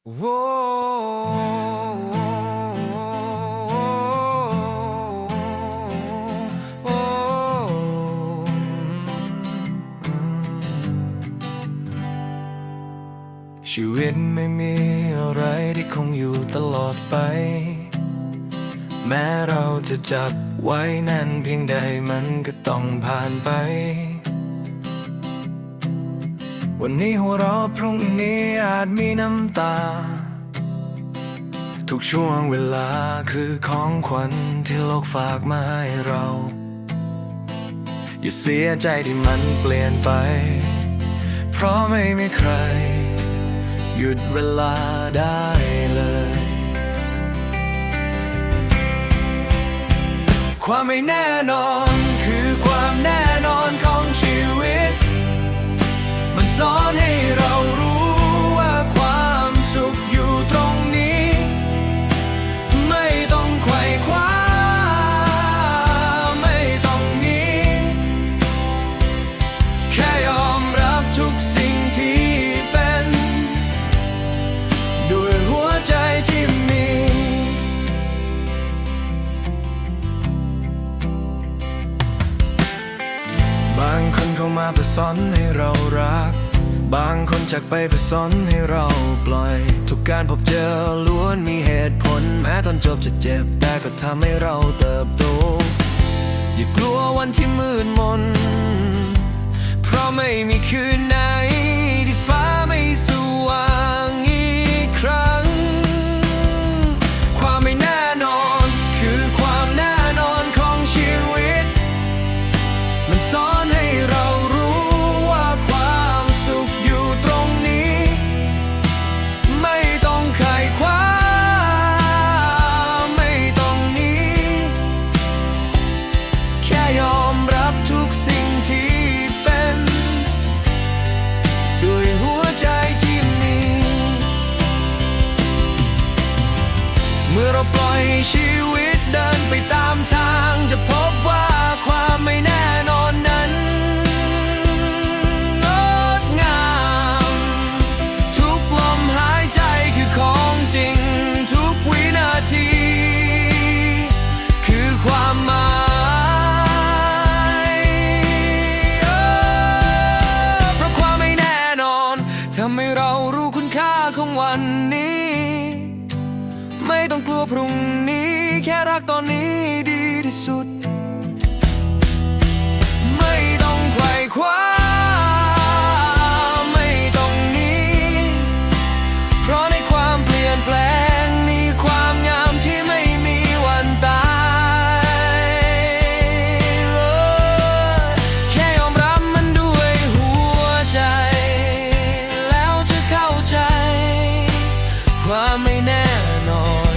ชีวิตไม่มีอะไรที่คงอยู่ตลอดไป แม้เราจะจับไว้แน่นเพียงใดมันก็ต้องผ่านไป วันนี้หัวเราะพรุ่งนี้อาจมีน้ำตา ทุกช่วงเวลาคือของขวัญที่โลกฝากมาให้เรา อย่าเสียใจที่มันเปลี่ยนไป เพราะไม่มีใคร หยุดเวลาได้เลยความไม่แน่นอน เข้ามาเพื่อสอนให้เรารัก บางคนจากไปเพื่อสอนให้เราปล่อย ทุกการพบเจอล้วนมีเหตุผล แม้ตอนจบจะเจ็บ แต่ก็ทำให้เราเติบโต อย่ากลัววันที่มืดมน เพราะไม่มีคืนไหน เราปล่อยชีวิตเดินไปตามทางจะพบว่าความไม่แน่นอนนั้นงดงาม ทุกลมหายใจคือของจริง ทุกวินาที คือความหมายเออเพราะความไม่แน่นอนทำให้เรารู้คุณค่าของวันนี้ ต้องกลัวพรุ่งนี้ แค่รักตอนนี้ดีที่สุด ไม่ต้องไขว่คว้า ไม่ต้องหนีเพราะในความเปลี่ยนแปลงมีความงามที่ไม่มีวันตายแค่ยอมรับมันด้วยหัวใจ แล้วจะเข้าใจ ความไม่แน่นอน